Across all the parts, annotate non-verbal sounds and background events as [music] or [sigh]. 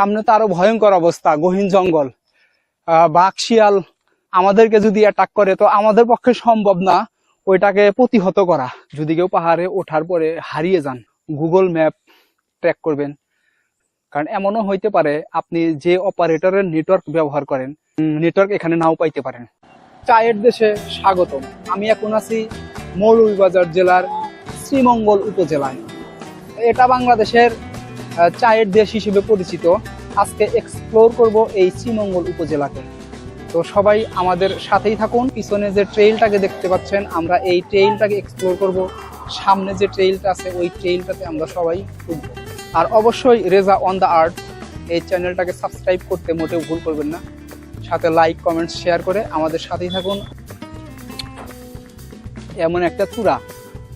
সামনে তো আরও ভয়ঙ্কর অবস্থা, গহীন জঙ্গল। বাঘ, শিয়াল আমাদেরকে যদি অ্যাটাক করে, তো আমাদের পক্ষে সম্ভব না ওইটাকে প্রতিহত করা। যদি কেউ পাহাড়ে ওঠার পরে হারিয়ে যান গুগল ম্যাপ ট্র্যাক করবেন। কারণ এমনও হইতে পারে, আপনি যে অপারেটরের নেটওয়ার্ক ব্যবহার করেন নেটওয়ার্ক এখানে নাও পাইতে পারেন। চায়ের দেশে স্বাগতম। আমি এখন আছি মৌলভীবাজার জেলার শ্রীমঙ্গল উপজেলায়। এটা বাংলাদেশের চায়ের দেশ হিসেবে পরিচিত। আজকে এক্সপ্লোর করব এই শ্রীমঙ্গল উপজেলাকে। তো সবাই আমাদের সাথেই থাকুন। পিছনে যে ট্রেইলটাকে দেখতে পাচ্ছেন, আমরা এই ট্রেইলটাকে এক্সপ্লোর করব। সামনে যে ট্রেইলটা আছে, ওই ট্রেইলটাতে আমরা সবাই উঠব আর অবশ্যই রেজা অন দ্য আর্ট এই চ্যানেলটাকে সাবস্ক্রাইব করতে মোটেও ভুল করবেন না। সাথে লাইক কমেন্টস শেয়ার করে আমাদের সাথেই থাকুন। এমন একটা চূড়া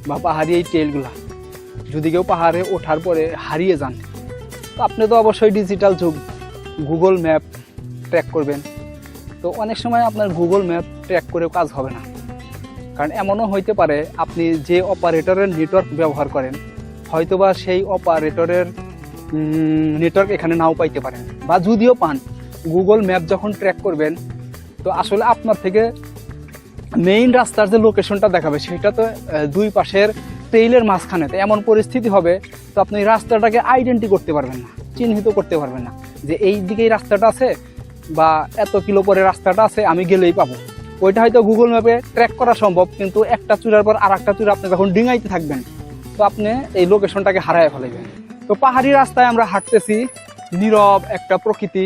বা পাহাড়ি এই ট্রেলগুলা যদি কেউ পাহাড়ে ওঠার পরে হারিয়ে যান তো আপনি তো অবশ্যই ডিজিটাল যুগ। গুগল ম্যাপ ট্র্যাক করবেন। তো অনেক সময় আপনার গুগল ম্যাপ ট্র্যাক করেও কাজ হবে না। কারণ এমনও হইতে পারে, আপনি যে অপারেটরের নেটওয়ার্ক ব্যবহার করেন, হয়তোবা সেই অপারেটরের নেটওয়ার্ক এখানে নাও পাইতে পারেন। বা যদিও পান গুগল ম্যাপ যখন ট্র্যাক করবেন, তো আসলে আপনার থেকে মেইন রাস্তার যে লোকেশনটা দেখাবে, সেটা তো দুই পাশের ট্রেইলের মাঝখানেতে এমন পরিস্থিতি হবে তো আপনি রাস্তাটাকে আইডেন্টি করতে পারবেন না, চিহ্নিত করতে পারবেন না যে এই দিকেই রাস্তাটা আছে বা এত কিলো পরে রাস্তাটা আছে, আমি গেলেই পাবো। ওইটা হয়তো গুগল ম্যাপে ট্র্যাক করা সম্ভব, কিন্তু একটা চূড়ার পর আর একটা চূড়া আপনি যখন ডিঙাইতে থাকবেন। তো আপনি এই লোকেশনটাকে হারায় ফেলাইবেন। তো পাহাড়ি রাস্তায় আমরা হাঁটতেছি, নীরব একটা প্রকৃতি,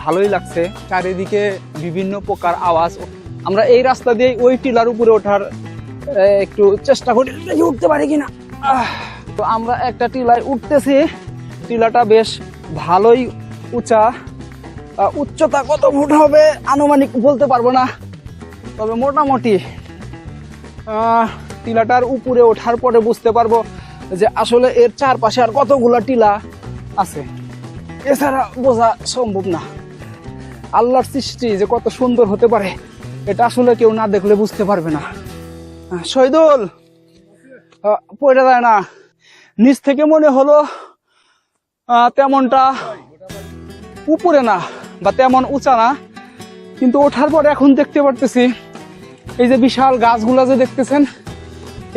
ভালোই লাগছে। চারিদিকে বিভিন্ন প্রকার আওয়াজ। আমরা এই রাস্তা দিয়ে ওই টিলার উপরে ওঠার একটু চেষ্টা করি উঠতে পারি কিনা। তো আমরা একটা টিলায় উঠতেছি। টিলাটা বেশ ভালোই উঁচা। উচ্চতা কত ফুট হবে আনুমানিক বলতে পারব না। তবে মোটামুটি টিলাটার উপরে ওঠার পরে বুঝতে পারব যে আসলে এর চারপাশে আর কতগুলো টিলা আছে। এছাড়া বোঝা সম্ভব না। আল্লাহর সৃষ্টি যে কত সুন্দর হতে পারে, এটা আসলে কেউ না দেখলে বুঝতে পারবে না। শহীদুল পড়ে যায় না। নিচ থেকে মনে হলো তেমনটা উপরে না বা তেমন উঁচা না। কিন্তু ওঠার পর এখন দেখতে পারতেছি, এই যে বিশাল গাছগুলা যে দেখতেছেন,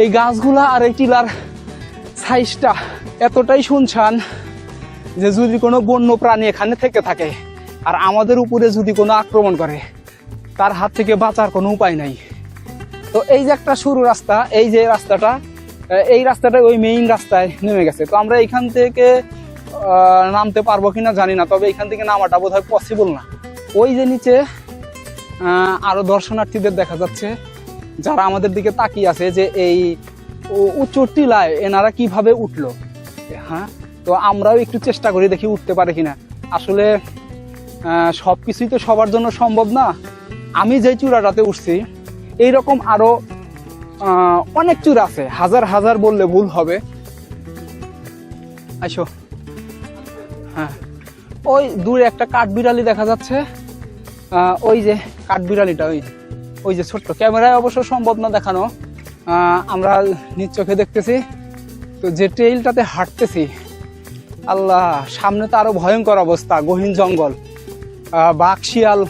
এই গাছগুলা আর এই টিলার সাইজটা এতটাই শুনছান যে যদি কোনো বন্য প্রাণী এখানে থেকে থাকে, আর আমাদের উপরে যদি কোনো আক্রমণ করে, তার হাত থেকে বাঁচার কোনো উপায় নাই। তো এই যে একটা সরু রাস্তা, এই যে রাস্তাটা এই রাস্তাটা ওই মেইন রাস্তায় নেমে গেছে। তো আমরা এখান থেকে নামতে পারব কিনা জানি না, তবে এখান থেকে নামাটা বোধ হয় পসিবল না। ওই যে নিচে আরও দর্শনার্থীদের দেখা যাচ্ছে, যারা আমাদের দিকে তাকিয়ে আছে যে এই উঁচু টিলায় এনারা কীভাবে উঠল। হ্যাঁ তো আমরাও একটু চেষ্টা করি দেখি উঠতে পারে কিনা। আসলে সব কিছুই তো সবার জন্য সম্ভব না। আমি যে চূড়াটাতে উঠছি এইরকম আরও অনেক চূড়া আছে। হাজার হাজার বললে ভুল হবে। আইসো। হ্যাঁ। ওই দূরে একটা কাঠবিড়ালি দেখা যাচ্ছে। ওই যে কাঠবিড়ালিটা, ওই ওই যে ছোট্ট। ক্যামেরায় অবশ্য সম্ভব না দেখানো। আমরা নিজ চোখে দেখতেছি। তো যে ট্রেইলটাতে হাঁটতেছি, আল্লাহ, সামনে তো আরও ভয়ঙ্কর অবস্থা, গহীন জঙ্গল। বাঘ, শিয়াল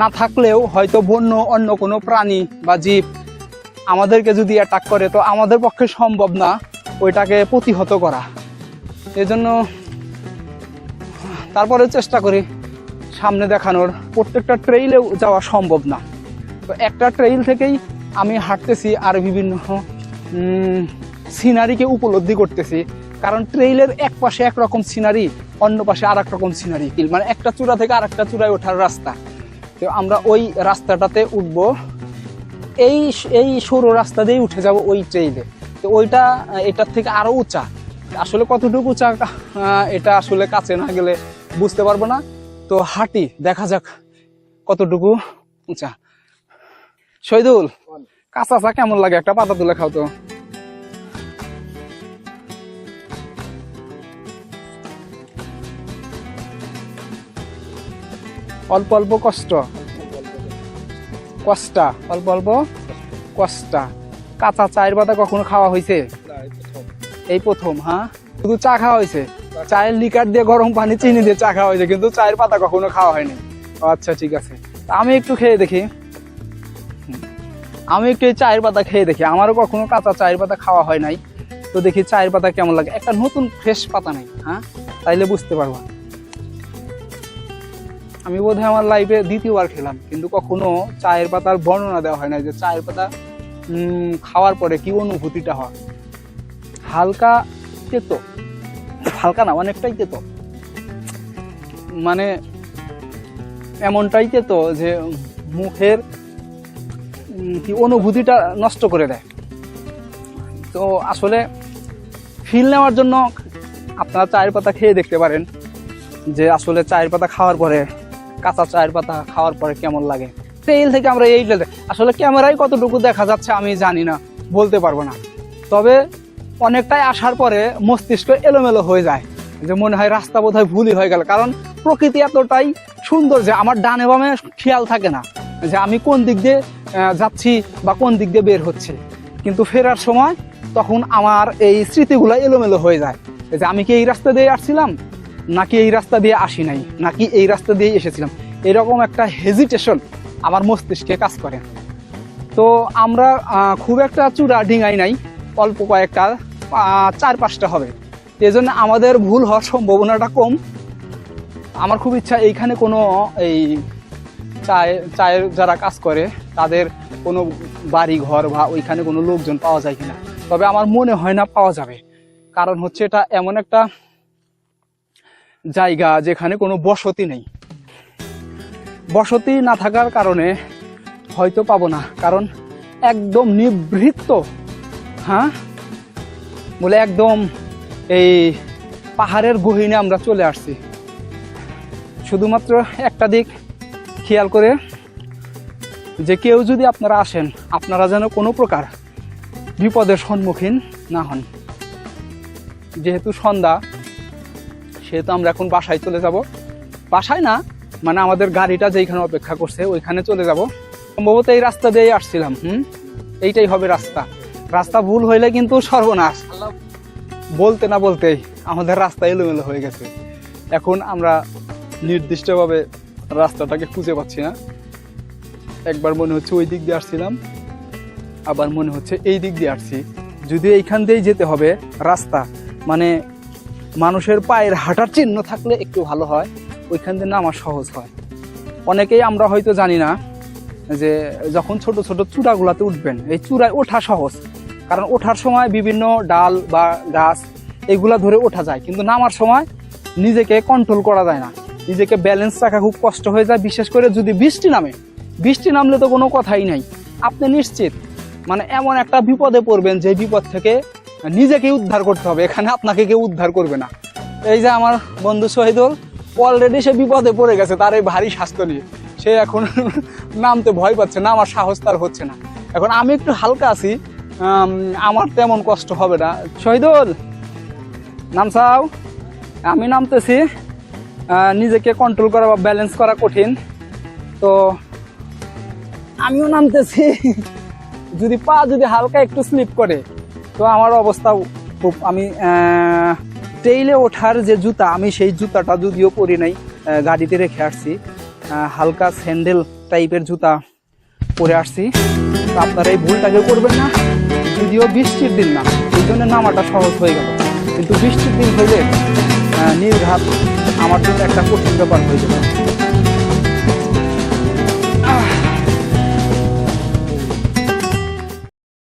না থাকলেও হয়তো বন্য, অন্য কোনো প্রাণী বা জীব আমাদেরকে যদি অ্যাটাক করে, তো আমাদের পক্ষে সম্ভব না ওইটাকে প্রতিহত করা। এজন্য তারপরে চেষ্টা করি সামনে দেখানোর। প্রত্যেকটা ট্রেইলেও যাওয়া সম্ভব না। তো একটা ট্রেইল থেকেই আমি হাঁটতেছি আর বিভিন্ন সিনারিকে উপলব্ধি করতেছি। কারণ ট্রেইলের এক পাশে একরকম সিনারি অন্য পাশে আর রকম সিনারি মানে একটা চূড়া থেকে আর একটা চূড়ায় ওঠার রাস্তা। তো আমরা ওই রাস্তাটাতে উঠব। এই এই সরু রাস্তা দিয়েই উঠে যাব ওই ট্রেইলে তো ওইটা এটার থেকে আরও উঁচা। আসলে কতটুকু উঁচা এটা আসলে কাছে না গেলে বুঝতে পারব না। তো হাঁটি দেখা যাক কতটুকু উঁচা। শহীদুল কাঁচা চা কেমন লাগে? একটা পাতা তুলে খাও তো। অল্প অল্প কষ্ট। কষ্টা, অল্প অল্প কষ্টা। কাঁচা চায়ের পাতা কখনো খাওয়া হয়েছে? এই প্রথম হ্যাঁ? শুধু চা খাওয়া হয়েছে? চায়ের লিকার দিয়ে গরম পানি, চিনি দিয়ে চা খাওয়া হয়েছে, কিন্তু চায়ের পাতা কখনো খাওয়া হয়নি। আচ্ছা ঠিক আছে। আমি একটু খেয়ে দেখি। আমি একটু এই চায়ের পাতা খেয়ে দেখি। আমারও কখনো কাঁচা চায়ের পাতা খাওয়া হয় নাই। তো দেখি চায়ের পাতা কেমন লাগে। একটা নতুন ফ্রেশ পাতা নেই হ্যাঁ? তাইলে বুঝতে পারব। আমি বোধহয় আমার লাইফে দ্বিতীয়বার খেলাম, কিন্তু কখনো চায়ের পাতার বর্ণনা দেওয়া হয় না যে চায়ের পাতা খাওয়ার পরে কি অনুভূতিটা হয়। হালকা তেতো, হালকা না, অনেকটাই তেতো। মানে এমনটাই তেতো যে মুখের কি অনুভূতিটা নষ্ট করে দেয়। তো আসলে ফিল নেওয়ার জন্য আপনারা চায়ের পাতা খেয়ে দেখতে পারেন যে আসলে চায়ের পাতা খাওয়ার পরে কাঁচা চায়ের পাতা খাওয়ার পরে কেমন লাগে? তেল থেকে আমরা এই আসলে ক্যামেরায় কতটুকু দেখা যাচ্ছে আমি জানি না, বলতে পারব না। তবে অনেকটাই আসার পরে মস্তিষ্ক এলোমেলো হয়ে যায়। যে মনে হয় রাস্তা বোধহয় ভুলই হয়ে গেল, কারণ প্রকৃতি এতটাই সুন্দর যে আমার ডানে বামে খেয়াল থাকে না যে আমি কোন দিক দিয়ে যাচ্ছি বা কোন দিক দিয়ে বের হচ্ছে। কিন্তু ফেরার সময় তখন আমার এই স্মৃতিগুলো এলোমেলো হয়ে যায়। যে আমি কি এই রাস্তা দিয়ে আসছিলাম? নাকি এই রাস্তা দিয়ে আসি নাই, নাকি এই রাস্তা দিয়ে এসেছিলাম। এরকম একটা হেজিটেশন আমার মস্তিষ্কে কাজ করে। তো আমরা খুব একটা চূড়া ডিঙাই নাই, অল্প কয়েকটা চার পাঁচটা হবে। এই জন্য আমাদের ভুল হওয়ার সম্ভাবনাটা কম। আমার খুব ইচ্ছা এইখানে কোনো, এই চায়, চায়ের যারা কাজ করে, তাদের কোনো বাড়ি ঘর বা ওইখানে কোনো লোকজন পাওয়া যায় কিনা। তবে আমার মনে হয় না পাওয়া যাবে। কারণ হচ্ছে এটা এমন একটা জায়গা যেখানে কোনো বসতি নেই। বসতি না থাকার কারণে হয়তো পাবো না, কারণ একদম নিবৃত্ত হ্যাঁ? বলে একদম এই পাহাড়ের গহিনে আমরা চলে আসছি। শুধুমাত্র একটা দিক খেয়াল করে যে কেউ যদি আপনারা আসেন, আপনারা যেন কোনো প্রকার বিপদের সম্মুখীন না হন। যেহেতু সন্ধ্যা সেহেতু আমরা এখন বাসায় চলে যাব। বাসায় না মানে আমাদের গাড়িটা যেখানে অপেক্ষা করছে, ওইখানে চলে যাব। সম্ভবত এই রাস্তা দিয়েই আসছিলাম, হুম? এইটাই হবে রাস্তা। রাস্তা ভুল হইলে কিন্তু সর্বনাশ। বলতে না বলতেই আমাদের রাস্তা এলোমেলো হয়ে গেছে। এখন আমরা নির্দিষ্টভাবে রাস্তাটাকে খুঁজে পাচ্ছি না। একবার মনে হচ্ছে ওই দিক দিয়ে আসছিলাম, আবার মনে হচ্ছে এই দিক দিয়ে আসছি। যদি এইখান দিয়েই যেতে হবে, রাস্তা মানে মানুষের পায়ের হাঁটার চিহ্ন থাকলে একটু ভালো হয়, ওইখান দিয়ে নামা সহজ হয়। অনেকেই আমরা হয়তো জানি না যে যখন ছোট ছোট চূড়াগুলাতে উঠবেন, এই চূড়ায় ওঠা সহজ। কারণ ওঠার সময় বিভিন্ন ডাল বা গাছ এগুলা ধরে ওঠা যায়, কিন্তু নামার সময় নিজেকে কন্ট্রোল করা যায় না। নিজেকে ব্যালেন্স রাখা খুব কষ্ট হয়ে যায়, বিশেষ করে যদি বৃষ্টি নামে। বৃষ্টি নামলে তো কোনো কথাই নাই। আপনি নিশ্চিত মানে এমন একটা বিপদে পড়বেন যে বিপদ থেকে নিজেকে উদ্ধার করতে হবে, এখানে আপনাকে কেউ উদ্ধার করবে না। এই যে আমার বন্ধু শহীদুল অলরেডি সে বিপদে পড়ে গেছে, তার এই ভারী স্বাস্থ্য নিয়ে। সে এখন [laughs] নামতে ভয় পাচ্ছে না, আমার সাহস তার হচ্ছে না। এখন আমি একটু হালকা আছি আমার তেমন কষ্ট হবে না। শহীদুল নামসাও আমি নামতেছি নিজেকে কন্ট্রোল করা বা ব্যালেন্স করা কঠিন। তো আমিও নামতেছি। [laughs] যদি পা যদি হালকা একটু স্লিপ করে তো আমার অবস্থা খুব আমি ট্রেইলে ওঠার যে জুতা আমি সেই জুতাটা যদিও পরি নাই গাড়িতে রেখে আসছি। হালকা স্যান্ডেল টাইপের জুতা পরে আসছি। তো আপনারা এই ভুলটাকে করবেন না যদিও বৃষ্টির দিন না এই জন্য নামাটা সহজ হয়ে গেল। কিন্তু বৃষ্টির দিন আহ, নির্ঘাত আমার জন্য একটা কঠিন ব্যাপার হয়ে যাবে।